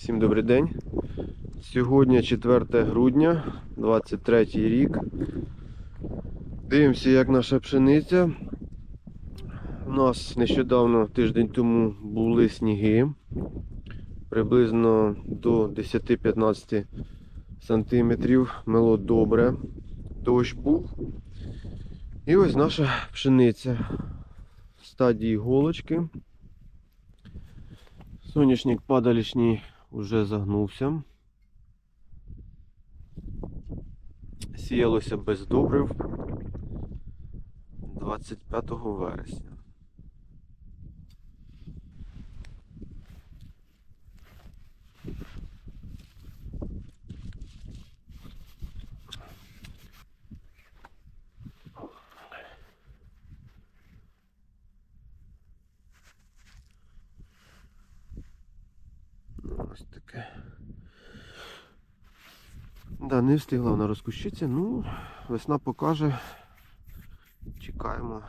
Всім добрий день. Сьогодні 4 грудня, 23 рік. Дивимося, як наша пшениця. У нас нещодавно, тиждень тому, були сніги. Приблизно до 10-15 сантиметрів. Мело добре. Дощ був. І ось наша пшениця в стадії голочки. Соняшник падалішній вже загнувся. Сіялося без добрив 25 вересня. Ось таке. Да, не встигла вона розкущитися. Ну, весна покаже. Чекаємо.